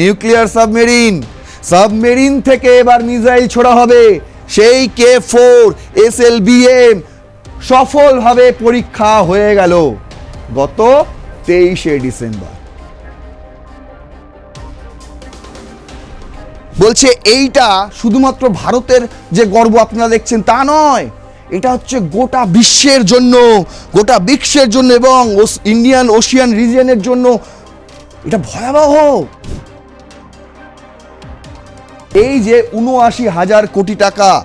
Nuclear submarine submarine থেকে এবার missile ছোড়া হবে। সেই K four S L BM সফলভাবে পরীক্ষা হয়ে গেল গত তেইশে ডিসেম্বর। বলছে, এইটা শুধুমাত্র ভারতের যে গর্ব আপনারা দেখছেন তা নয়, এটা হচ্ছে গোটা বিশ্বের জন্য, গোটা বিশ্বের জন্য এবং ইন্ডিয়ান ওশিয়ান রিজিয়নের জন্য। এটা ভয়াবহ। এই যে উনআশি হাজার কোটি টাকা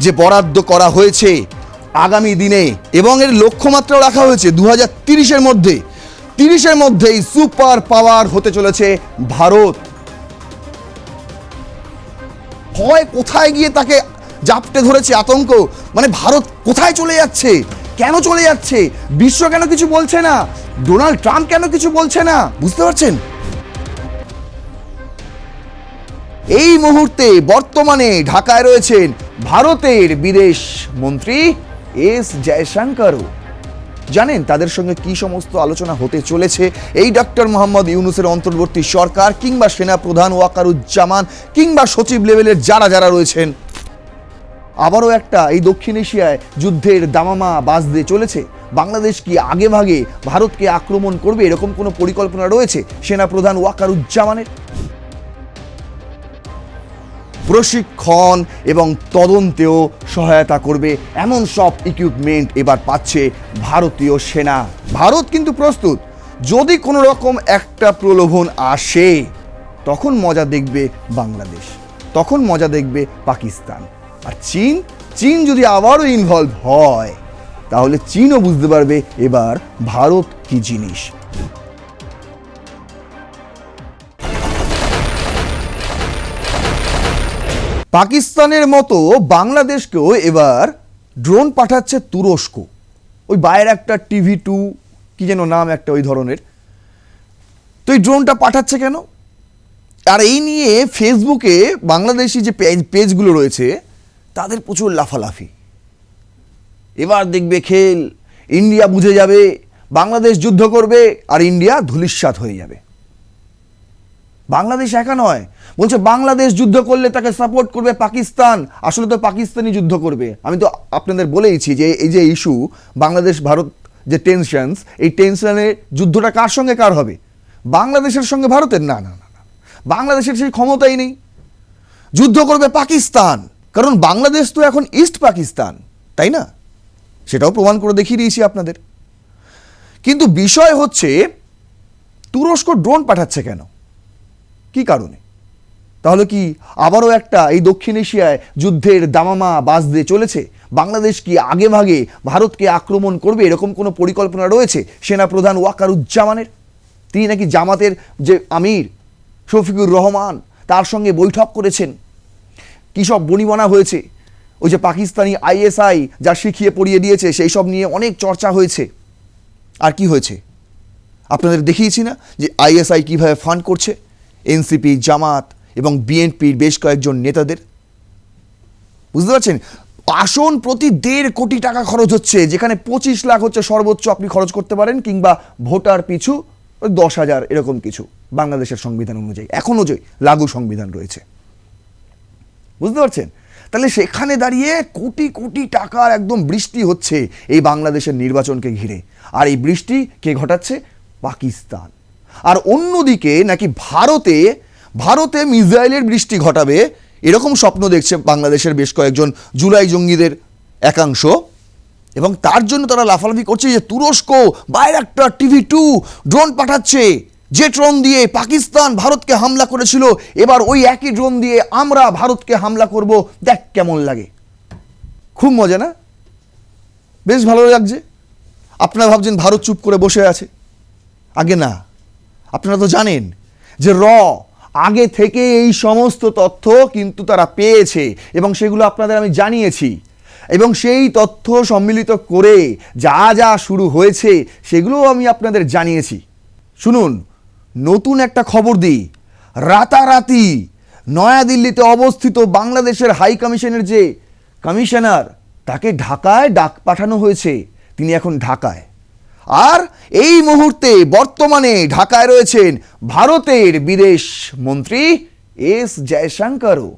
যে বরাদ্দ করা হয়েছে আগামী দিনে, এবং এর লক্ষ্যমাত্রাও রাখা হয়েছে দু হাজার তিরিশের মধ্যে, তিরিশের মধ্যেই সুপার পাওয়ার হতে চলেছে ভারত। হয় কোথায় গিয়ে তাকে জাপটে ধরেছে আতঙ্ক? মানে ভারত কোথায় চলে যাচ্ছে? কেন চলে যাচ্ছে? বিশ্ব কেন কিছু বলছে না? ডোনাল্ড ট্রাম্প কেন কিছু বলছে না? বুঝতে পারছেন? এই মুহূর্তে বর্তমানে ঢাকায় রয়েছেন ভারতের বিদেশ মন্ত্রী এস জয়শঙ্করও জানেন তাদের সঙ্গে কি সমস্ত আলোচনা হতে চলেছে? এই ডক্টর মোহাম্মদ ইউনুসের অন্তর্বর্তী সরকার কিংবা সেনা প্রধান ওয়াকারুজ্জামান কিংবা সচিব লেভেলের যারা যারা রয়েছেন। আবারও একটা এই দক্ষিণ এশিয়ায় যুদ্ধের দামামা বাজতে চলেছে। বাংলাদেশ কি আগে ভাগে ভারতকে আক্রমণ করবে এরকম কোনো পরিকল্পনা রয়েছে সেনা প্রধান ওয়াকারুজ্জামানের? প্রশিক্ষণ এবং তদন্তেও সহায়তা করবে। এমন সব ইকুইপমেন্ট এবার পাচ্ছে ভারতীয় সেনা। ভারত কিন্তু প্রস্তুত। যদি কোনো রকম একটা প্রলোভন আসে, তখন মজা দেখবে বাংলাদেশ। তখন মজা দেখবে পাকিস্তান। আর চীন? চীন যদি আবারও ইনভলভ হয়, তাহলে চীনও বুঝতে পারবে এবার ভারত কি জিনিস। পাকিস্তানের মতো বাংলাদেশকেও এবার ড্রোন পাঠাচ্ছে তুরস্ক। ওই বাইরের একটা টিভি টু কি যেন নাম একটা ওই ধরনের। তো এই ড্রোনটা পাঠাচ্ছে কেন? আর এই নিয়ে ফেসবুকে বাংলাদেশি যে পেজ পেজগুলো রয়েছে, তাদের প্রচুর লাফালাফি। এবার দেখবে খেল, ইন্ডিয়া বুঝে যাবে, বাংলাদেশ যুদ্ধ করবে, আর ইন্ডিয়া ধুলিস্বাত হয়ে যাবে। বাংলাদেশ একা নয়, বলছে বাংলাদেশ যুদ্ধ করলে তাকে সাপোর্ট করবে পাকিস্তান। আসলে তো পাকিস্তানি যুদ্ধ করবে। আমি তো আপনাদের বলেইছি যে এই যে ইস্যু বাংলাদেশ, ভারত যে টেনশনস এই টেনশনের যুদ্ধটা কার সঙ্গে কার হবে? বাংলাদেশের সঙ্গে ভারতের? না না না বাংলাদেশের সেই ক্ষমতাই নেই। যুদ্ধ করবে পাকিস্তান। কারণ বাংলাদেশ তো এখন ইস্ট পাকিস্তান, তাই না? সেটাও প্রমাণ করে দেখিয়ে দিয়েছি আপনাদের। কিন্তু বিষয় হচ্ছে, তুরস্ক ড্রোন পাঠাচ্ছে কেন? কি কারণে? তাহলে কি আবারও একটা এই দক্ষিণ এশিয়ায় যুদ্ধের দামামা বাজতে চলেছে? বাংলাদেশ কি আগে ভাগে ভারতকে আক্রমণ করবে? এরকম কোনো পরিকল্পনা রয়েছে? সেনাপ্রধান ওয়াকারুজ্জামানের? তিনি নাকি জামাতের যে আমির, শফিকুর রহমান, তার সঙ্গে বৈঠক করেছেন? কী সব বনিবনা হয়েছে? ওই যে পাকিস্তানি আইএসআই যা শিখিয়ে পড়িয়ে দিয়েছে, সেই সব নিয়ে অনেক চর্চা হয়েছে। আর কি হয়েছে? আপনাদের দেখিয়েছি না যে আইএসআই কীভাবে ফান্ড করছে? এনসিপি, জামাত এবং বিএনপির বেশ কয়েকজন নেতাদের। বুঝতে পারছেন? আসন প্রতি দেড় কোটি টাকা খরচ হচ্ছে, যেখানে পঁচিশ লাখ হচ্ছে সর্বোচ্চ আপনি খরচ করতে পারেন, কিংবা ভোটার পিছু ওই দশ হাজার এরকম কিছু বাংলাদেশের সংবিধান অনুযায়ী। এখনও যে লাগু সংবিধান রয়েছে। বুঝতে পারছেন? তাহলে সেখানে দাঁড়িয়ে কোটি কোটি টাকার একদম বৃষ্টি হচ্ছে এই বাংলাদেশের নির্বাচনকে ঘিরে। আর এই বৃষ্টি কে ঘটাচ্ছে? পাকিস্তান। আর অন্যদিকে নাকি ভারতে ভারতে মিসাইলের বৃষ্টি ঘটাবে, এরকম স্বপ্ন দেখছে বাংলাদেশের বেশ কয়েকজন জুলাই জঙ্গিদের একাংশ। এবং তার জন্য তারা লাফালাফি করছে যে তুরস্ক বাইরে একটা টিভি টু ড্রোন পাঠাচ্ছে, যে ড্রোন দিয়ে পাকিস্তান ভারতকে হামলা করেছিল, এবার ওই একই ড্রোন দিয়ে আমরা ভারতকে হামলা করব। দেখ কেমন লাগে। খুব মজা না? বেশ ভালো লাগছে। আপনারা ভাবছেন ভারত চুপ করে বসে আছে। আগে না। আপনারা তো জানেন যে র আগে থেকে এই সমস্ত তথ্য কিন্তু তারা পেয়েছে এবং সেগুলো আপনাদের আমি জানিয়েছি। এবং সেই তথ্য সম্মিলিত করে যা যা শুরু হয়েছে সেগুলোও আমি আপনাদের জানিয়েছি। শুনুন, নতুন একটা খবর দিই। রাতারাতি নয়াদিল্লিতে অবস্থিত বাংলাদেশের হাই কমিশনের যে কমিশনার, তাকে ঢাকায় ডাক পাঠানো হয়েছে। তিনি এখন ঢাকায়। আর এই মুহূর্তে বর্তমানে ঢাকায় রয়েছেন ভারতের বিদেশ মন্ত্রী এস জয়শঙ্করও।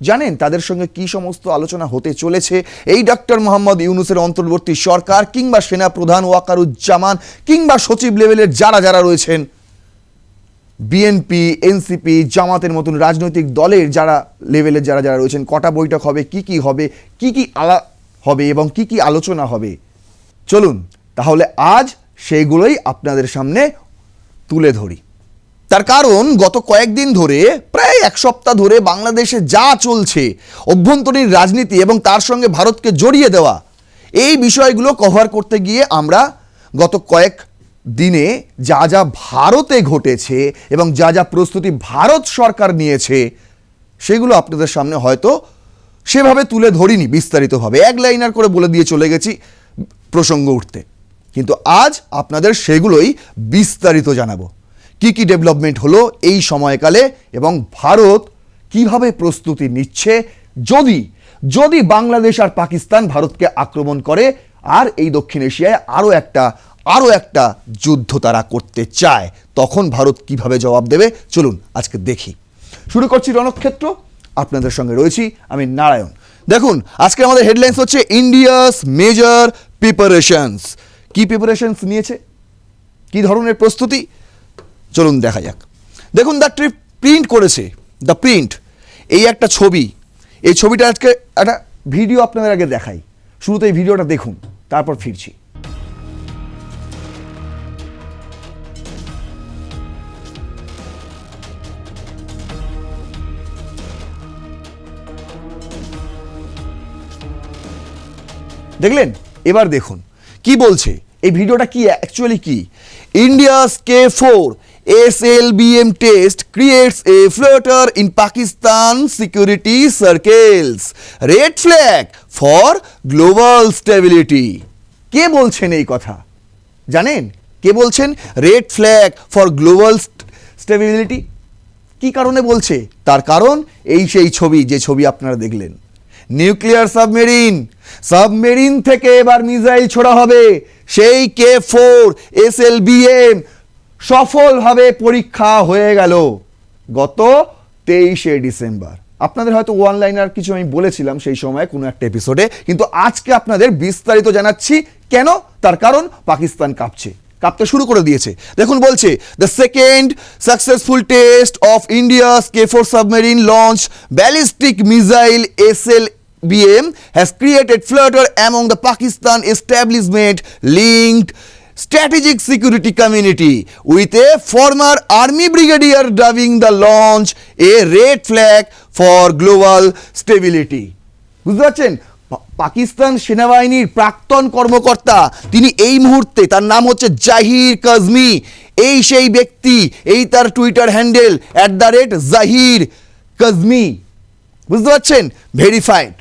জানেন তাদের সঙ্গে কি সমস্ত আলোচনা হতে চলেছে? এই ডক্টর মোহাম্মদ ইউনুসের অন্তর্বর্তী সরকার কিংবা সেনা প্রধান ওয়াকারুজ্জামান কিংবা সচিব লেভেলের যারা যারা রয়েছেন, বিএনপি, এনসিপি, জামাতের মতন রাজনৈতিক দলের যারা লেভেলের যারা যারা রয়েছেন, কটা বৈঠক হবে, কি কি হবে, কি কি আলা হবে এবং কি কি আলোচনা হবে? চলুন তাহলে আজ সেইগুলোই আপনাদের সামনে তুলে ধরি। তার কারণ গত কয়েকদিন ধরে, প্রায় এক সপ্তাহ ধরে বাংলাদেশে যা চলছে, অভ্যন্তরীণ রাজনীতি এবং তার সঙ্গে ভারতকে জড়িয়ে দেওয়া, এই বিষয়গুলো কভার করতে গিয়ে আমরা গত কয়েক দিনে যা যা ভারতে ঘটেছে এবং যা যা প্রস্তুতি ভারত সরকার নিয়েছে, সেগুলো আপনাদের সামনে হয়তো সেভাবে তুলে ধরিনি বিস্তারিতভাবে। এক লাইনার করে বলে দিয়ে চলে গেছি প্রসঙ্গ উঠতে। কিন্তু আজ আপনাদের সেগুলোই বিস্তারিত জানাব। কি কি ডেভেলপমেন্ট হলো এই সময়কালে এবং ভারত কীভাবে প্রস্তুতি নিচ্ছে যদি যদি বাংলাদেশ আর পাকিস্তান ভারতকে আক্রমণ করে, আর এই দক্ষিণ এশিয়ায় আরও একটা আরও একটা যুদ্ধ তারা করতে চায়, তখন ভারত কীভাবে জবাব দেবে? চলুন আজকে দেখি। শুরু করছি রণক্ষেত্র। আপনাদের সঙ্গে রয়েছি আমি নারায়ণ। দেখুন, আজকে আমাদের হেডলাইন্স হচ্ছে ইন্ডিয়াস মেজর প্রিপারেশনস কি প্রিপারেশনস নিয়েছে? কি ধরনের প্রস্তুতি? চলুন দেখা যাক। দেখুন দ্য ট্রিপ প্রিন্ট করেছে দ্য প্রিন্ট এই একটা ছবি। এই ছবিটা আজকে একটা ভিডিও আপনাদের আগে দেখাই। শুরুতে এই ভিডিওটা দেখুন, তারপর ফিরছি। দেখলেন? এবার দেখুন। কি বলছে? এই ভিডিওটা কি অ্যাকচুয়ালি কি? India's K four S L B M test creates a flutter in Pakistan security circles red flag for global stability কে বলছেন এই কথা? জানেন? কে বলছেন? Red flag for global stability কি কারণে বলছে? তার কারণ এই সেই ছবি, যে ছবি আপনারা দেখলেন। নিউক্লিয়ার সাবমেরিন সাবমেরিন থেকে এবার মিসাইল ছোড়া হবে। সেই K four, S L BM সফলভাবে পরীক্ষা হয়ে গেল গত তেইশে ডিসেম্বর। আপনাদের হয়তো ওয়ান লাইনার কিছু আমি বলেছিলাম সেই সময় কোনো একটা এপিসোডে কিন্তু আজকে আপনাদের বিস্তারিত জানাচ্ছি কেন? তার কারণ পাকিস্তান কাঁপছে, কাঁপতে শুরু করে দিয়েছে। দেখুন বলছে the second successful test of India's K four submarine launch ballistic missile S L BM has created flutter among the Pakistan establishment linked strategic security community with a former army brigadier dubbing the launch a red flag for global stability বুঝতে পারছেন পাকিস্তান সেনাবাহিনীর প্রাক্তন কর্মকর্তা তিনি এই মুহূর্তে তার নাম হচ্ছে জাহির কাজমি এই সেই ব্যক্তি এই তার Twitter handle at the rate Zahir Kazmi বুঝতে পারছেন ভেরিফাইড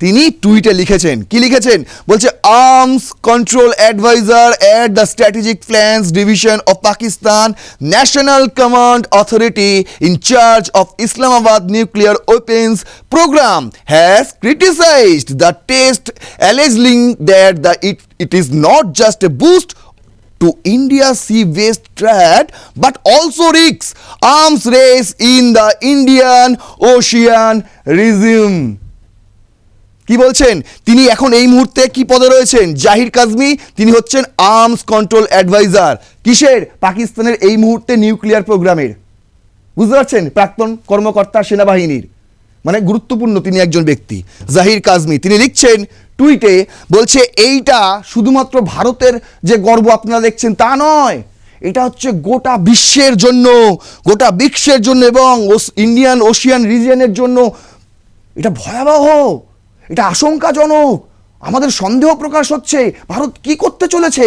তিনি টুইটে লিখেছেন কি লিখেছেন বলছে arms control adviser at the strategic plans division of Pakistan national command authority in charge of Islamabad nuclear weapons programme has criticised the test alleging that the it it is not just a boost to India's sea-based threat, but also risks arms race in the Indian Ocean region. কি বলছেন? তিনি এখন এই মুহূর্তে কি পদে রয়েছেন? জাহির কাজমি, তিনি হচ্ছেন আর্মস কন্ট্রোল অ্যাডভাইজার। কিসের? পাকিস্তানের এই মুহূর্তে নিউক্লিয়ার প্রোগ্রামের। বুঝতে পারছেন? প্রাক্তন কর্মকর্তা সেনাবাহিনীর। মানে গুরুত্বপূর্ণ তিনি একজন ব্যক্তি, জাহির কাজমি। তিনি লিখছেন টুইটে, বলছে, এইটা শুধুমাত্র ভারতের যে গর্ব আপনারা দেখছেন তা নয়, এটা হচ্ছে গোটা বিশ্বের জন্য, গোটা বিশ্বের জন্য এবং ইন্ডিয়ান ওশিয়ান রিজিয়নের জন্য। এটা ভয়াবহ। এটা আশঙ্কাজনক। আমাদের সন্দেহ প্রকাশ হচ্ছে, ভারত কি করতে চলেছে?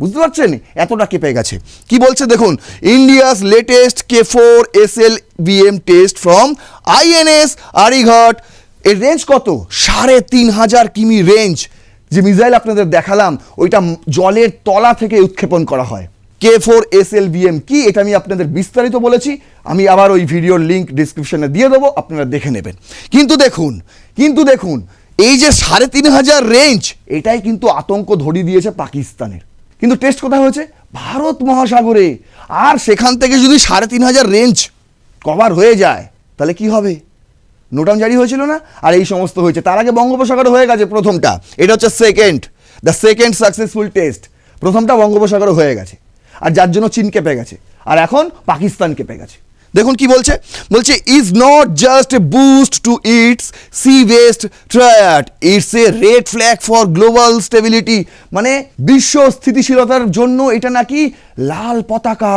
বুঝতে পারছেন? এতটা কেঁপে গেছে। কি বলছে দেখুন, India's latest K four S L BM test from INS Arighaat. এর রেঞ্জ কত? সাড়ে তিন হাজার কিমি রেঞ্জ যে মিসাইল আপনাদের দেখালাম, ওইটা জলের তলা থেকে উৎক্ষেপণ করা হয়। K four S L BM কি? এটা আমি আপনাদের বিস্তারিত বলেছি। আমি আবার ওই ভিডিওর লিঙ্ক ডিসক্রিপশনে দিয়ে দেবো, আপনারা দেখে নেবেন। কিন্তু দেখুন কিন্তু দেখুন, এই যে সাড়ে তিন হাজার রেঞ্জ এটাই কিন্তু আতঙ্ক ধরিয়ে দিয়েছে পাকিস্তানের। কিন্তু টেস্ট কোথায় হয়েছে? ভারত মহাসাগরে। আর সেখান থেকে যদি সাড়ে তিন হাজার রেঞ্জ কভার হয়ে যায়, তাহলে কি হবে? নোটাম জারি হয়েছিল না? আর এই সমস্ত হয়েছে। তার আগে বঙ্গোপসাগর হয়ে গেছে প্রথমটা। এটা হচ্ছে second the second successful test প্রথমটা বঙ্গোপসাগরে হয়ে গেছে। আর যার জন্য চীন কেঁপে গেছে। আর এখন পাকিস্তান কেঁপে গেছে। দেখুন কি বলছে? বলছে is not just a boost to its sea west triad it's a red flag for global stability মানে বিশ্ব স্থিতিশীলতার জন্য এটা নাকি লাল পতাকা।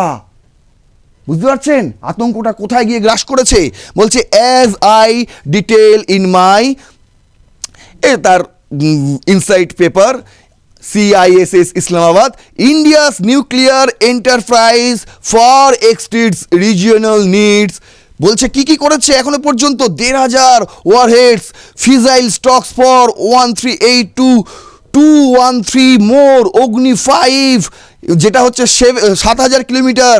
বুঝতে পারছেন? আতঙ্কটা কোথায় গিয়ে গ্রাস করেছে? বলছে as I detail in my a তার insight paper CISS Islamabad India's nuclear enterprise far exceeds regional needs বলছে, কি কি করেছে এখনও পর্যন্ত? দেড় হাজার warheads fissile stocks for one three eight two two one three more Agni five যেটা হচ্ছে সাত হাজার kilometre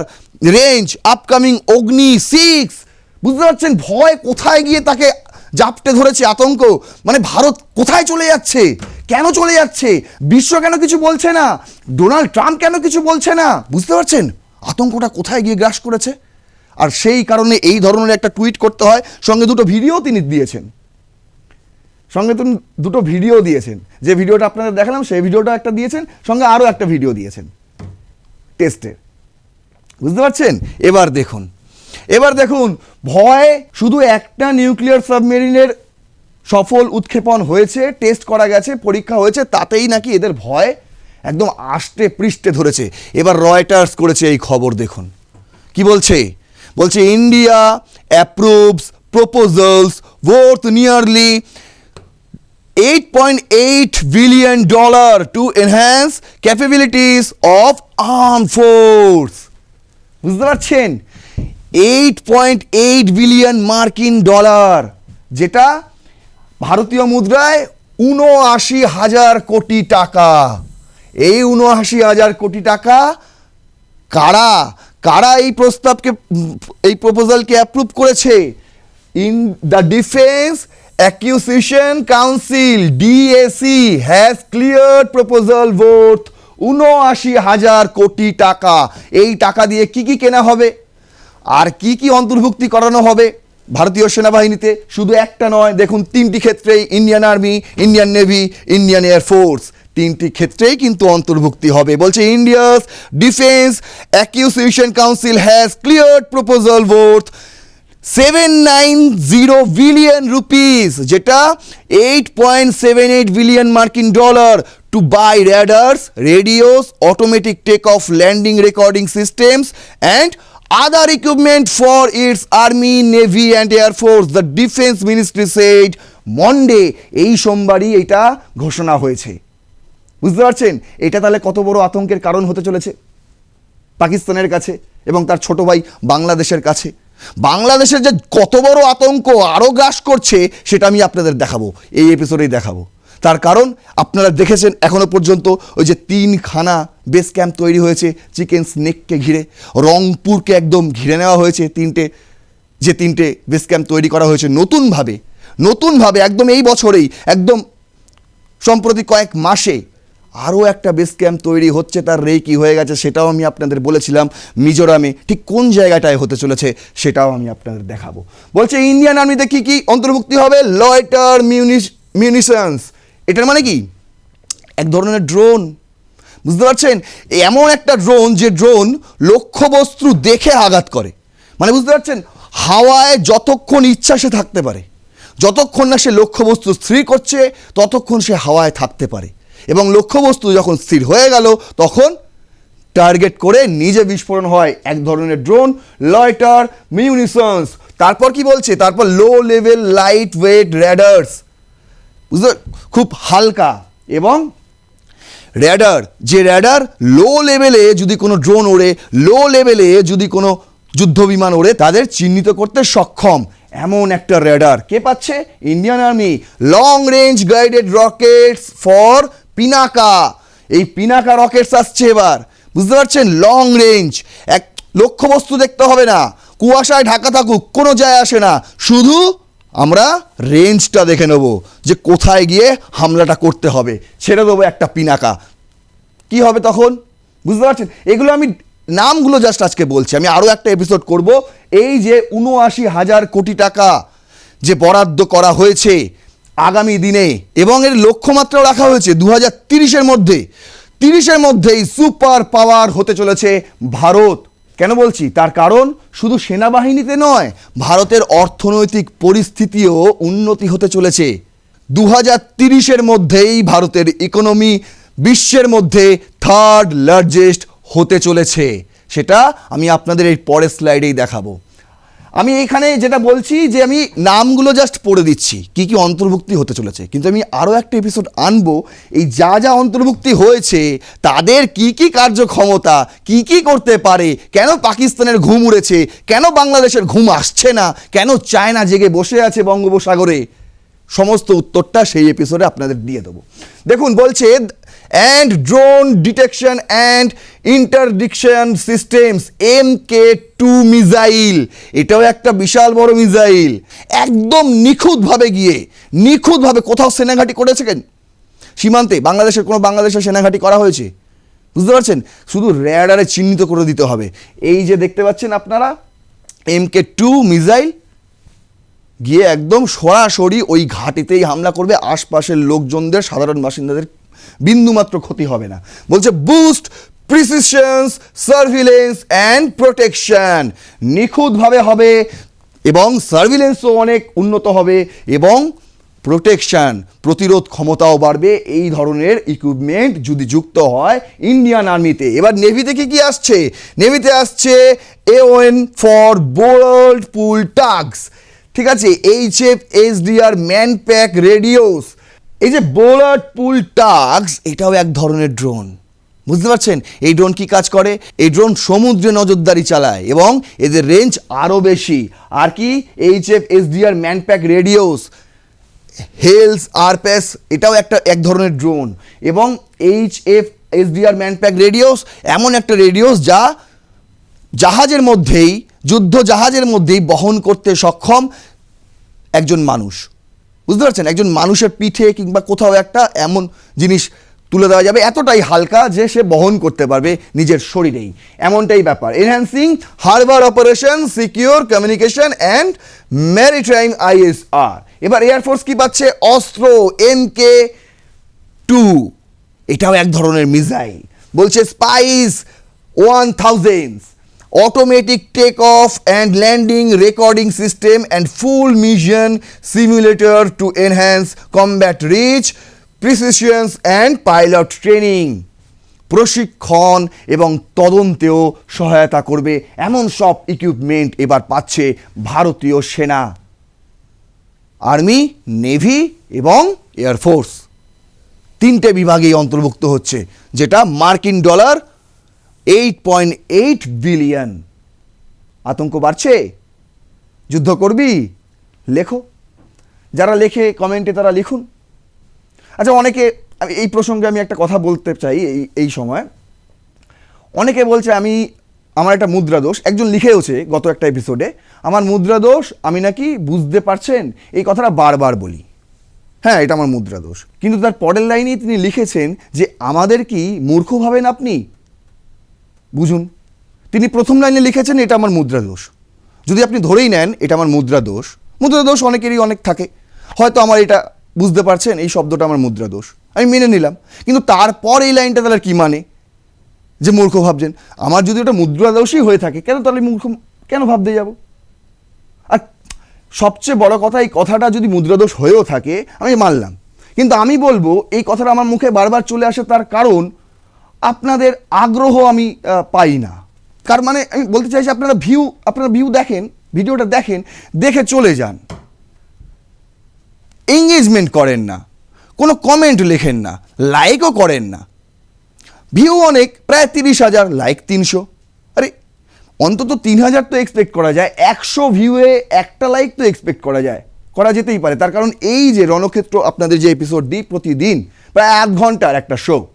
range upcoming Agni six বুঝতে পারছেন? ভয় কোথায় গিয়ে তাকে জাপটে ধরেছে আতঙ্ক? মানে ভারত কোথায় চলে যাচ্ছে? কেন চলে যাচ্ছে? বিশ্ব কেন কিছু বলছে না? ডোনাল্ড ট্রাম্প কেন কিছু বলছে না? বুঝতে পারছেন? আতঙ্কটা কোথায় গিয়ে গ্রাস করেছে? আর সেই কারণে এই ধরনের একটা টুইট করতে হয়, সঙ্গে দুটো ভিডিও তিনি দিয়েছেন। সঙ্গে তুমি দুটো ভিডিও দিয়েছেন। যে ভিডিওটা আপনাদের দেখালাম, সেই ভিডিওটা একটা দিয়েছেন, সঙ্গে আরও একটা ভিডিও দিয়েছেন। টেস্টের বুঝতে পারছেন? এবার দেখুন। এবার দেখুন, ভয় শুধু একটা নিউক্লিয়ার সাবমেরিনের সফল উৎক্ষেপণ হয়েছে টেস্ট করা গেছে, পরীক্ষা হয়েছে, তাতেই নাকি এদের ভয় একদম আষ্টে পৃষ্ঠে ধরেছে। এবার রয়টার্স করেছে এই খবর দেখুন। কি বলছে? বলছে India approves proposals worth nearly 8.8 billion dollar to enhance capabilities of armed force. বুঝতে পারছেন? 8.8 বিলিয়ন মার্কিন ডলার যেটা ভারতীয় মুদ্রায় উনআশি হাজার কোটি টাকা। এই উনআশি হাজার কোটি টাকা কারা? কারা এই প্রস্তাবকে, এই প্রপোজালকে অ্যাপ্রুভ করেছে? In the defence acquisition council DAC has clear proposal worth উনআশি হাজার কোটি টাকা। এই টাকা দিয়ে কি কি কেনা হবে? আর কি কি অন্তর্ভুক্তি করানো হবে? ভারতীয় সেনাবাহিনীতে শুধু একটা নয়, দেখুন, তিনটি ক্ষেত্রেই Indian army Indian navy Indian air force তিনটি ক্ষেত্রেই কিন্তু অন্তর্ভুক্তি হবে। বলছে India's defence acquisition council has clear proposal worth seven nine zero billion rupees যেটা eight point seven eight billion মার্কিন dollar to buy radars radios automatic take off landing recording systems and other equipment for its army navy and air force the defence ministry said Monday এই সোমবারই এটা ঘোষণা হয়েছে। বুঝতে পারছেন? এটা তাহলে কত বড় আতঙ্কের কারণ হতে চলেছে পাকিস্তানের কাছে এবং তার ছোট ভাই বাংলাদেশের কাছে। বাংলাদেশের যে কত বড় আতঙ্ক আরও গ্রাস করছে সেটা আমি আপনাদের দেখাবো, এই এপিসোডেই দেখাবো। তার কারণ আপনারা দেখেছেন এখনও পর্যন্ত ওই যে তিনখানা বেস ক্যাম্প তৈরি হয়েছে চিকেন স্নেককে ঘিরে। রংপুরকে একদম ঘিরে নেওয়া হয়েছে তিনটে, যে তিনটে বেস ক্যাম্প তৈরি করা হয়েছে নতুনভাবে। নতুনভাবে একদম এই বছরেই, একদম সম্প্রতি কয়েক মাসে আরও একটা বেস ক্যাম্প তৈরি হচ্ছে, তার রে কি হয়ে গেছে, সেটাও আমি আপনাদের বলেছিলাম মিজোরামে। ঠিক কোন জায়গাটায় হতে চলেছে সেটাও আমি আপনাদের দেখাবো। বলছে ইন্ডিয়ান আর্মিতে কী কী অন্তর্ভুক্তি হবে? লয়টার মিউনিস মিউনিশনস এটার মানে কি? এক ধরনের ড্রোন বুঝতে পারছেন? এমন একটা ড্রোন যে ড্রোন লক্ষ্যবস্তু দেখে আঘাত করে। মানে বুঝতে পারছেন? হাওয়ায় যতক্ষণ ইচ্ছা সে থাকতে পারে। যতক্ষণ না সে লক্ষ্যবস্তু স্থির করছে, ততক্ষণ সে হাওয়ায় থাকতে পারে। এবং লক্ষ্যবস্তু যখন স্থির হয়ে গেল, তখন টার্গেট করে নিজে বিস্ফোরণ হয় এক ধরনের ড্রোন লয়টার মিউনিসন্স তারপর কি বলছে? তারপর low level light weight radars বুঝতে খুব হালকা এবং র্যাডার যে র্যাডার লো লেভেলে যদি কোনো ড্রোন ওড়ে লো লেভেলে যদি কোনো যুদ্ধ বিমান ওড়ে, তাদের চিহ্নিত করতে সক্ষম। এমন একটা র্যাডার কে পাচ্ছে? Indian army long range guided rockets for Pinaka এই পিনাকা রকেটস আসছে এবার। বুঝতে পারছেন? লং রেঞ্জ এক লক্ষ্যবস্তু দেখতে হবে না। কুয়াশায় ঢাকা থাকুক, কোনো যায় আসে না। শুধু আমরা রেঞ্জটা দেখে নেব যে কোথায় গিয়ে হামলাটা করতে হবে। ছেড়ে দেবো একটা পিনাকা। কি হবে তখন? বুঝতে পারছেন? এগুলো আমি, নামগুলো জাস্ট আজকে বলছি। আমি আরও একটা এপিসোড করব। এই যে উনআশি হাজার কোটি টাকা যে বরাদ্দ করা হয়েছে আগামী দিনে, এবং এর লক্ষ্যমাত্রাও রাখা হয়েছে দু হাজার তিরিশের মধ্যে। তিরিশের মধ্যেই সুপার পাওয়ার হতে চলেছে ভারত। কেন বলছি? তার কারণ শুধু সেনাবাহিনীতে নয়, ভারতের অর্থনৈতিক পরিস্থিতিও উন্নতি হতে চলেছে। দু হাজার তিরিশের মধ্যেই ভারতের ইকোনমি বিশ্বের মধ্যে থার্ড লার্জেস্ট হতে চলেছে। সেটা আমি আপনাদের এই পরের স্লাইডেই দেখাবো। আমি এখানে যেটা বলছি যে আমি নামগুলো জাস্ট পড়ে দিচ্ছি, কি কি অন্তর্ভুক্তি হতে চলেছে। কিন্তু আমি আরও একটা এপিসোড আনব, এই যা যা অন্তর্ভুক্তি হয়েছে, তাদের কি কি কার্যক্ষমতা, কি কি করতে পারে, কেন পাকিস্তানের ঘুম উড়েছে, কেন বাংলাদেশের ঘুম আসছে না, কেন চায়না জেগে বসে আছে বঙ্গোপসাগরে? সমস্ত উত্তরটা সেই এপিসোডে আপনাদের দিয়ে দেবো। দেখুন, বলছে and drone detection and interdiction systems M K two missile এটাও একটা বিশাল বড় মিসাইল একদম নিখুঁতভাবে গিয়ে, নিখুঁতভাবে কোথাও সেনাঘাটি করেছেন সীমান্তে, বাংলাদেশের কোনো বাংলাদেশের সেনাঘাটি করা হয়েছে? বুঝতে পারছেন? শুধু র্যাডারে চিহ্নিত করে দিতে হবে। এই যে দেখতে পাচ্ছেন আপনারা এম কে টু মিসাইল গিয়ে একদম সরাসরি ওই ঘাটিতেই হামলা করবে। আশপাশের লোকজনদের, সাধারণ বাসিন্দাদের বিন্দুমাত্র ক্ষতি হবে না। বলছে boost precisions surveillance and protection নিখুঁতভাবে হবে এবং সার্ভিলেন্সও অনেক উন্নত হবে এবং প্রোটেকশন প্রতিরোধ ক্ষমতাও বাড়বে। এই ধরনের ইকুইপমেন্ট যদি যুক্ত হয় ইন্ডিয়ান আর্মিতে এবার নেভিতে কি কি আসছে? নেভিতে আসছে এওএন ফর বোল্ড পুল টাগস ঠিক আছে? H F S man pack radios এই যে বোলার পুল টাগস এটাও এক ধরনের ড্রোন বুঝতে পারছেন? এই ড্রোন কি কাজ করে? এই ড্রোন সমুদ্রে নজরদারি চালায় এবং এদের রেঞ্জ আরও বেশি। আর কি? H F S DR manpack radios Hales আরপেস এটাও একটা এক ধরনের ড্রোন এবং H F SDR manpack radios এমন একটা রেডিওস যা জাহাজের মধ্যেই, যুদ্ধ জাহাজের মধ্যেই বহন করতে সক্ষম একজন মানুষ। বুঝতে পারছেন? একজন মানুষের পিঠে কিংবা কোথাও একটা এমন জিনিস তুলে দেওয়া যাবে, এতটাই হালকা যে সে বহন করতে পারবে নিজের শরীরেই। এমনটাই ব্যাপার। Enhancing harbour operation secure communication and maritime ISR এবার এয়ারফোর্স কি পাচ্ছে? অস্ত্র এম কে টু এটাও এক ধরনের মিসাইল বলছে SPICE one thousands automatic take off and landing recording system and full mission simulator to enhance combat reach precisions and pilot training প্রশিক্ষণ এবং তদন্তেও সহায়তা করবে। এমন সব ইকুইপমেন্ট এবার পাচ্ছে ভারতীয় সেনা। আর্মি নেভি এবং এয়ারফোর্স তিনটে বিভাগেই অন্তর্ভুক্ত হচ্ছে, যেটা মার্কিন dollar eight point eight billion আতঙ্ক বাড়ছে? যুদ্ধ করবি? লেখো। যারা লেখে, কমেন্টে তারা লিখুন। আচ্ছা অনেকে এই প্রসঙ্গে আমি একটা কথা বলতে চাই এই এই সময়। অনেকে বলছে, আমি, আমার একটা মুদ্রা দোষ। একজন লিখেওছে গত একটা এপিসোডে আমার মুদ্রা দোষ, আমি নাকি বুঝতে পারছেন, এই কথাটা বারবার বলি। হ্যাঁ এটা আমার মুদ্রা দোষ। কিন্তু তার পরের লাইনেই তিনি লিখেছেন যে, আমাদের কি মূর্খ ভাবেন আপনি? বুঝুন, তিনি প্রথম লাইনে লিখেছেন, এটা আমার মুদ্রা দোষ। যদি আপনি ধরেই নেন, এটা আমার মুদ্রা দোষ। মুদ্রা দোষ অনেকেরই অনেক থাকে। হয়তো আমার এটা বুঝতে পারছেন, এই শব্দটা আমার মুদ্রা দোষ। আমি মেনে নিলাম। কিন্তু তারপর এই লাইনটা তাহলে কী মানে? যে মূর্খ ভাবছেন, আমার যদি ওটা মুদ্রা দোষই হয়ে থাকে, কেন তাহলে মূর্খ, কেন ভাবতে যাব? আর সবচেয়ে বড় কথা, এই কথাটা যদি মুদ্রাদোষ হয়েও থাকে, আমি মানলাম। কিন্তু আমি বলব, এই কথাটা আমার মুখে বারবার চলে আসে তার কারণ আপনাদের আগ্রহ আমি পাই না। কার মানে আমি বলতে চাইছি আপনারা ভিউ আপনারা ভিউ দেখেন, ভিডিওটা দেখেন, দেখে চলে যান। এঙ্গেজমেন্ট করেন না। কোনো কমেন্ট লেখেন না। লাইকও করেন না। ভিউ অনেক, প্রায় তিরিশ হাজার লাইক তিনশো। আরে, অন্তত তিন হাজার তো এক্সপেক্ট করা যায়। একশো ভিউয়ে একটা লাইক তো এক্সপেক্ট করা যায়। করা যেতেই পারে। তার কারণ এই যে রণক্ষেত্র আপনাদের যে এপিসোড দিই প্রতিদিন, প্রায় এক ঘণ্টার একটা শো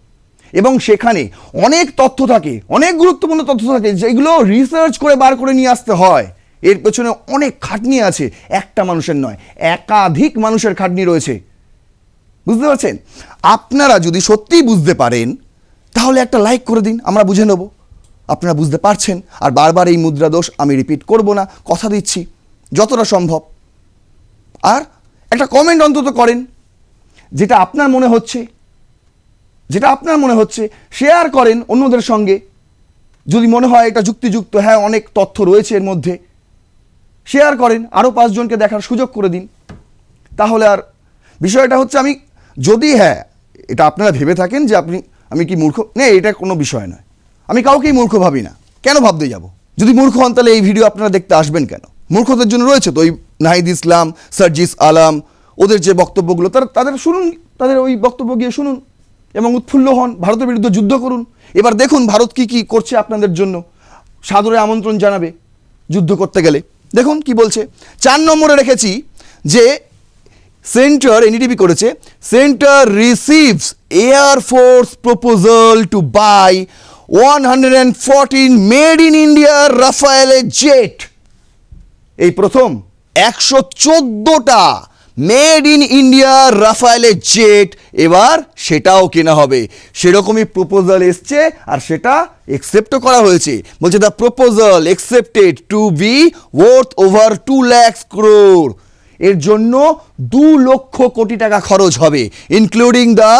এবং সেখানে অনেক তথ্য থাকে, অনেক গুরুত্বপূর্ণ তথ্য থাকে, যেগুলো রিসার্চ করে বার করে নিয়ে আসতে হয়। এর পেছনে অনেক খাটনি আছে, একটা মানুষের নয়, একাধিক মানুষের খাটনি রয়েছে। বুঝতে পারছেন? আপনারা যদি সত্যিই বুঝতে পারেন, তাহলে একটা লাইক করে দিন, আমরা বুঝে নেব। আপনারা বুঝতে পারছেন? আর বারবার এই মুদ্রা দোষ আমি রিপিট করব না, কথা দিচ্ছি, যতটা সম্ভব। আর একটা কমেন্ট অন্তত করেন, যেটা আপনার মনে হচ্ছে যেটা আপনার মনে হচ্ছে শেয়ার করেন অন্যদের সঙ্গে। যদি মনে হয় এটা যুক্তিযুক্ত হ্যাঁ অনেক তথ্য রয়েছে এর মধ্যে শেয়ার করেন আরও পাঁচজনকে দেখার সুযোগ করে দিন। তাহলে আর বিষয়টা হচ্ছে আমি, যদি হ্যাঁ এটা আপনারা ভেবে থাকেন যে আপনি, আমি কি মূর্খ? না, এটা কোনো বিষয় নয়। আমি কাউকেই মূর্খ ভাবি না। কেন ভাবতে যাব? যদি মূর্খ হন, তাহলে এই ভিডিও আপনারা দেখতে আসবেন কেন? মূর্খদের জন্য রয়েছে তো ওই নাহিদ ইসলাম, সার্জিস আলাম, ওদের যে বক্তব্যগুলো, তারা, তাদের শুনুন, তাদের ওই বক্তব্য গিয়ে শুনুন। এবং উৎফুল্ল হন, ভারতের বিরুদ্ধে যুদ্ধ করুন। এবার দেখুন ভারত কি কি করছে আপনাদের জন্য। সাদরে আমন্ত্রণ জানাবে যুদ্ধ করতে গেলে। দেখুন কি বলছে। চার নম্বরে রেখেছি যে সেন্টার এনডিটিভি করেছে, centre receives air force proposal to buy one hundred and fourteen made in India Rafael jet. এই প্রথম একশো চোদ্দোটা মেড ইন ইন্ডিয়া রাফায়েলের জেট, এবার সেটাও কেনা হবে। সেরকমই প্রপোজাল এসছে আর সেটা একসেপ্টও করা হয়েছে। বলছে the proposal accepted to be worth over two lakhs crore এর জন্য দু লক্ষ কোটি টাকা খরচ হবে including the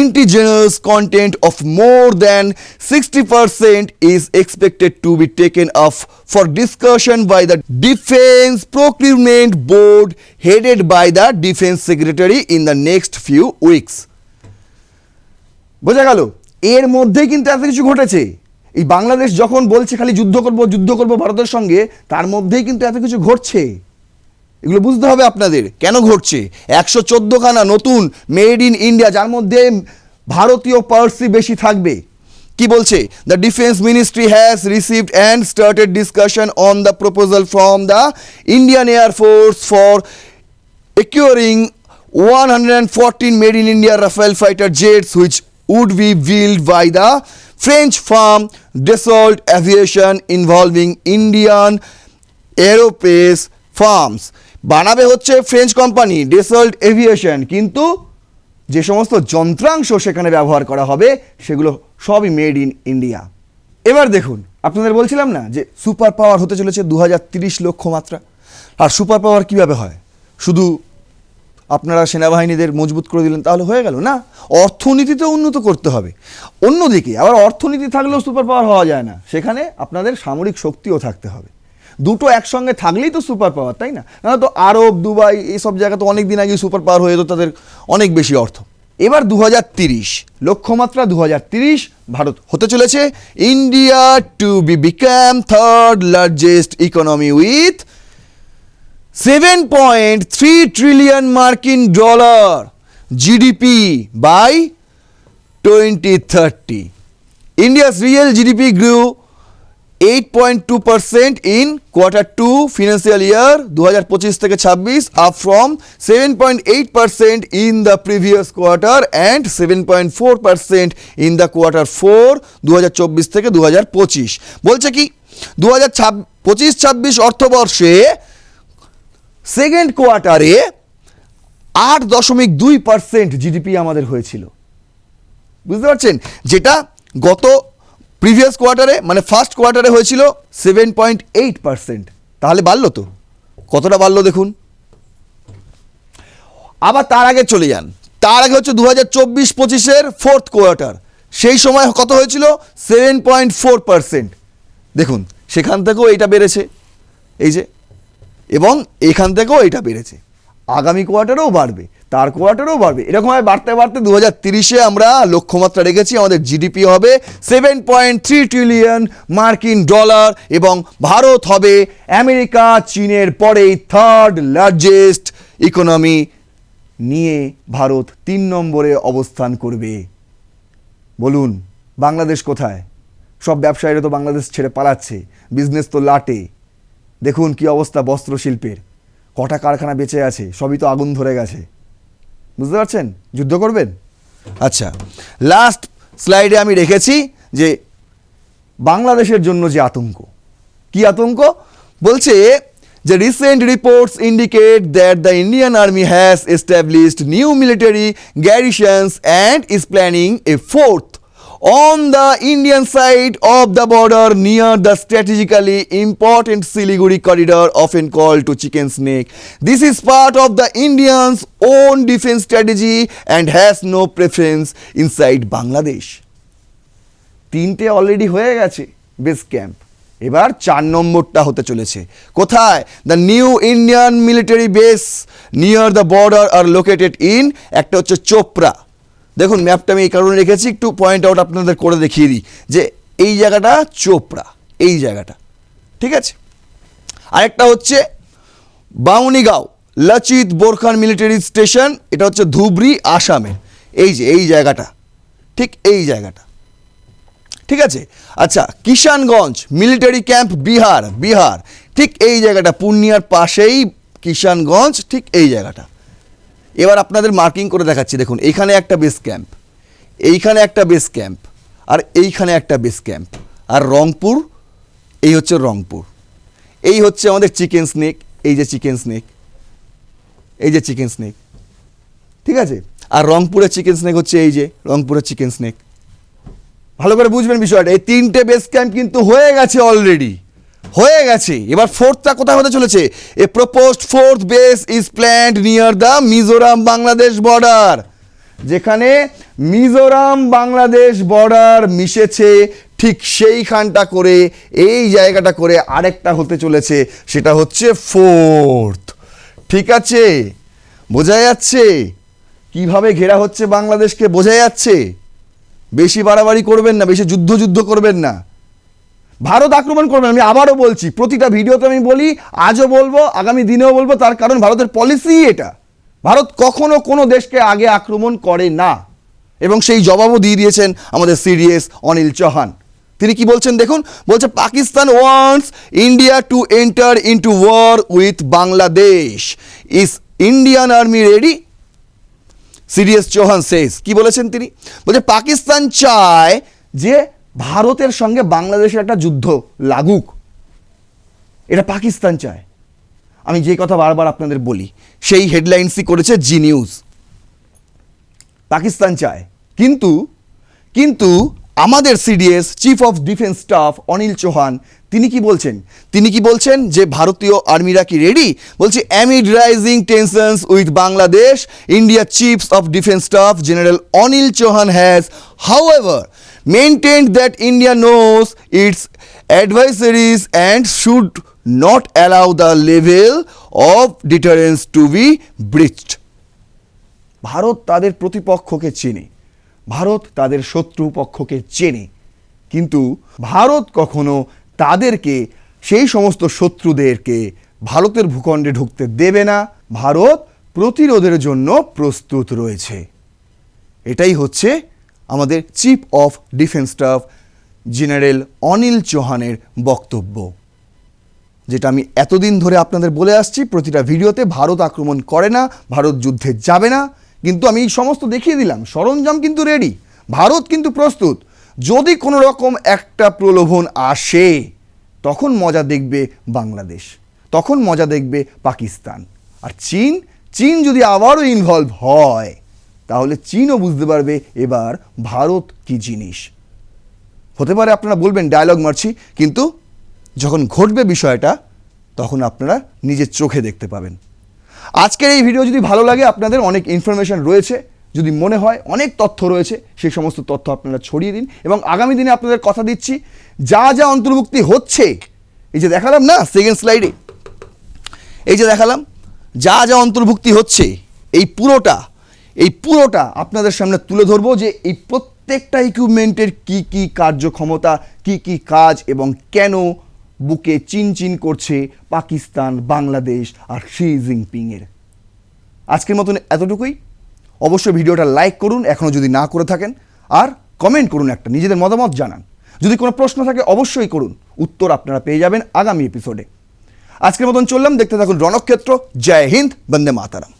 indigenous content of more than sixty percent is expected to be taken of for discussion by the defence procurement board headed by the defence secretary in the next few weeks বোঝা গেল? এর মধ্যেই কিন্তু এত কিছু ঘটেছে। এই বাংলাদেশ যখন বলছে খালি যুদ্ধ করব যুদ্ধ করব ভারতের সঙ্গে, তার মধ্যেই কিন্তু এত কিছু ঘটছে। এগুলো বুঝতে হবে আপনাদের। কেন ঘটছে? একশো চোদ্দোখানা নতুন মেড ইন ইন্ডিয়া যার মধ্যে ভারতীয় পার্সি বেশি থাকবে। কি বলছে? The defence ministry has received and started discussion on the proposal from the Indian air force for acquiring 114 made in India Rafale fighter jets which would be build by the French firm Dassault aviation involving Indian aerospace firms. বানাবে হচ্ছে French company ডেসল্ট aviation কিন্তু যে সমস্ত যন্ত্রাংশ সেখানে ব্যবহার করা হবে, সেগুলো সবই মেড ইন ইন্ডিয়া এবার দেখুন, আপনাদের বলছিলাম না যে সুপার পাওয়ার হতে চলেছে দু লক্ষ মাত্রা আর সুপার পাওয়ার কীভাবে হয়? শুধু আপনারা সেনাবাহিনীদের মজবুত করে দিলেন তাহলে হয়ে গেল না? অর্থনীতিতেও উন্নত করতে হবে। অন্যদিকে আবার অর্থনীতি থাকলেও সুপার পাওয়ার হওয়া যায় না। সেখানে আপনাদের সামরিক শক্তিও থাকতে হবে। দুটো একসঙ্গে থাকলেই তো সুপার পাওয়ার তাই না না তো আরব, দুবাই এইসব জায়গা তো অনেক দিন আগে সুপার পাওয়ার হয়ে যেত, তাদের অনেক বেশি অর্থ এবার দু লক্ষ্যমাত্রা দু ভারত হতে চলেছে India to be become third largest economy with 7.3 trillion Markin dollar GDP by 2030. India's real GDP grew 8.2% in quarter 2 financial year 2025 থেকে 26 up from 7.8% in the previous quarter and 7.4% in the quarter 4 2024 থেকে 2025 বলছে কি 2025 26 অর্থবর্ষে second কোয়ার্টারে আট দশমিক দুই percent GDP আমাদের হয়েছিল বুঝতে পারছেন যেটা গত প্রিভিয়াস কোয়ার্টারে মানে ফার্স্ট কোয়ার্টারে হয়েছিল সেভেন পয়েন্ট এইট পার্সেন্ট তাহলে বাড়লো তো? কতটা বাড়লো দেখুন? আবার তার আগে চলে যান। তার আগে হচ্ছে দু হাজার চব্বিশ পঁচিশের ফোর্থ কোয়ার্টার সেই সময় কত হয়েছিল? সেভেন পয়েন্ট ফোর পার্সেন্ট দেখুন, সেখান থেকেও এইটা বেড়েছে। এই যে, এবং এখান থেকেও এটা বেড়েছে। আগামী কোয়ার্টারেও বাড়বে, তার কোয়ার্টারেও বাড়বে। এরকমভাবে বাড়তে বাড়তে দু হাজার তিরিশে আমরা লক্ষ্যমাত্রা রেখেছি, আমাদের জিডিপি হবে সেভেন পয়েন্ট থ্রি ট্রিলিয়ন মার্কিন ডলার এবং ভারত হবে আমেরিকা, চীনের পরেই থার্ড লার্জেস্ট ইকোনমি নিয়ে ভারত তিন নম্বরে অবস্থান করবে। বলুন, বাংলাদেশ কোথায়? সব ব্যবসায়ীরা তো বাংলাদেশ ছেড়ে পালাচ্ছে বিজনেস তো লাটে। দেখুন কি অবস্থা বস্ত্র শিল্পের কটা কারখানা বেঁচে আছে, সবই তো আগুন ধরে গেছে। বুঝতে পারছেন? যুদ্ধ করবেন? আচ্ছা লাস্ট স্লাইডে আমি রেখেছি যে বাংলাদেশের জন্য যে আতঙ্ক। কি আতঙ্ক? বলছে যে recent reports indicate that the Indian army has established new military garrisons and is planning a fourth on the Indian side of the border near the strategically important Siliguri corridor, often called to chicken snake. This is part of the Indians' own defense strategy and has no preference inside Bangladesh. তিনটে already হয়ে গেছে base camp এবার চার নম্বরটা হতে চলেছে কোথায় the new Indian military base near the border are located in একটা হচ্ছে চোপড়া দেখুন ম্যাপটা আমি এই কারণে রেখেছি, একটু পয়েন্ট আউট আপনাদের করে দেখিয়ে দিই যে এই জায়গাটা চোপড়া, এই জায়গাটা, ঠিক আছে? আরেকটা হচ্ছে বাউনিগাঁও, লচিত বোরখান মিলিটারি স্টেশন, এটা হচ্ছে ধুবড়ি, আসামে, এই যে, এই জায়গাটা, ঠিক এই জায়গাটা, ঠিক আছে? আচ্ছা কিষানগঞ্জ মিলিটারি ক্যাম্প বিহার বিহার, ঠিক এই জায়গাটা পূর্ণিয়ার পাশেই কিষানগঞ্জ, ঠিক এই জায়গাটা এবার আপনাদের মার্কিং করে দেখাচ্ছি, দেখুন, এইখানে একটা বেস ক্যাম্প, এইখানে একটা বেস ক্যাম্প, আর এইখানে একটা বেস ক্যাম্প, আর রংপুর, এই হচ্ছে রংপুর, এই হচ্ছে আমাদের চিকেন স্নেক, এই যে চিকেন স্নেক, এই যে চিকেন স্নেক, ঠিক আছে? আর রংপুরের চিকেন স্নেক হচ্ছে এই যে, রংপুরের চিকেন স্নেক, ভালো করে বুঝবেন বিষয়টা, এই তিনটে বেস ক্যাম্প কিন্তু হয়ে গেছে অলরেডি। হয়ে গেছে। এবার ফোর্থটা কোথায় হতে চলেছে? A proposed fourth base is planned near the Mizoram Bangladesh border যেখানে মিজোরাম বাংলাদেশ বর্ডার মিশেছে ঠিক সেইখানটা করে, এই জায়গাটা করে আরেকটা হতে চলেছে, সেটা হচ্ছে ফোর্থ ঠিক আছে? বোঝা যাচ্ছে? কীভাবে ঘেরা হচ্ছে বাংলাদেশকে? বোঝা যাচ্ছে? বেশি বাড়াবাড়ি করবেন না, বেশি যুদ্ধ যুদ্ধ করবেন না। ভারত আক্রমণ করবেন, আমি আবারও বলছি, প্রতিটা ভিডিওতে আমি বলি, আজও বলব, আগামী দিনেও বলব, তার কারণ ভারতের পলিসি এটা। ভারত কখনো কোনো দেশকে আগে আক্রমণ করে না। এবং সেই জবাবও দিয়ে দিয়েছেন আমাদের সিরিয়াস অনিল চৌহান। তিনি কি বলছেন দেখুন, বলছে Pakistan wants India to enter into war with Bangladesh is Indian army ready serious Chauhan শেষ কি বলেছেন তিনি? বলছে পাকিস্তান চায় যে ভারতের সঙ্গে বাংলাদেশের একটা যুদ্ধ লাগুক, এটা পাকিস্তান চায়। আমি যে কথা বারবার আপনাদের বলি, সেই হেডলাইন্সই করেছে জি নিউজ। পাকিস্তান চায়। কিন্তু কিন্তু আমাদের CDS chief of defence staff Anil Chauhan, তিনি কি বলছেন? তিনি কি বলছেন যে ভারতীয় আর্মিরা কি রেডি বলছে amid rising tensions with Bangladesh India chiefs of defence staff general Anil Chauhan has however maintained that India knows its adversaries and should not allow the level of deterrence to be breached. Bharat তাদের প্রতিপক্ষকে চেনে। ভারত তাদের শত্রু পক্ষকে চেনে। কিন্তু ভারত কখনো তাদেরকে, সেই সমস্ত শত্রুদেরকে ভারতের ভূখণ্ডে ঢুকতে দেবে না। ভারত প্রতিরোধের জন্য প্রস্তুত রয়েছে। এটাই হচ্ছে আমাদের chief of defence staff general Anil চৌহানের বক্তব্য। যেটা আমি এতদিন ধরে আপনাদের বলে আসছি, প্রতিটা ভিডিওতে ভারত আক্রমণ করে না, ভারত যুদ্ধে যাবে না, কিন্তু আমি সমস্ত দেখিয়ে দিলাম। সরঞ্জাম কিন্তু রেডি ভারত কিন্তু প্রস্তুত। যদি কোনো রকম একটা প্রলোভন আসে, তখন মজা দেখবে বাংলাদেশ, তখন মজা দেখবে পাকিস্তান। আর চীন চীন যদি আবারও ইনভলভ হয় তাহলে চীনও বুঝতে পারবে এবার ভারত কি জিনিস। হতে পারে আপনারা বলবেন ডায়লগ মারছি, কিন্তু যখন ঘটবে বিষয়টা, তখন আপনারা নিজের চোখে দেখতে পাবেন। আজকের এই ভিডিও যদি ভালো লাগে, আপনাদের অনেক ইনফরমেশন রয়েছে। যদি মনে হয় অনেক তথ্য রয়েছে, সেই সমস্ত তথ্য আপনারা ছড়িয়ে দিন এবং আগামী দিনে আপনাদের কথা দিচ্ছি, যা যা অন্তর্ভুক্তি হচ্ছে, এই যে দেখালাম না সেকেন্ড স্লাইডে এই যে দেখালাম, যা যা অন্তর্ভুক্তি হচ্ছে, এই পুরোটা এই পুরোটা আপনাদের সামনে তুলে ধরবো যে এই প্রত্যেকটা ইকুইপমেন্টের কি কি কার্যক্ষমতা, কি কি কাজ এবং কেন বুকে চিনচিন করছে পাকিস্তান, বাংলাদেশ আর শি জিনপিংয়ের আজকের মতন এতটুকুই। অবশ্যই ভিডিওটা লাইক করুন এখনও যদি না করে থাকেন, আর কমেন্ট করুন একটা, নিজেদের মতামত জানান। যদি কোনো প্রশ্ন থাকে অবশ্যই করুন, উত্তর আপনারা পেয়ে যাবেন আগামী এপিসোডে আজকের মতন চললাম, দেখতে থাকুন রণক্ষেত্র। জয় হিন্দ, বন্দে মাতারাম।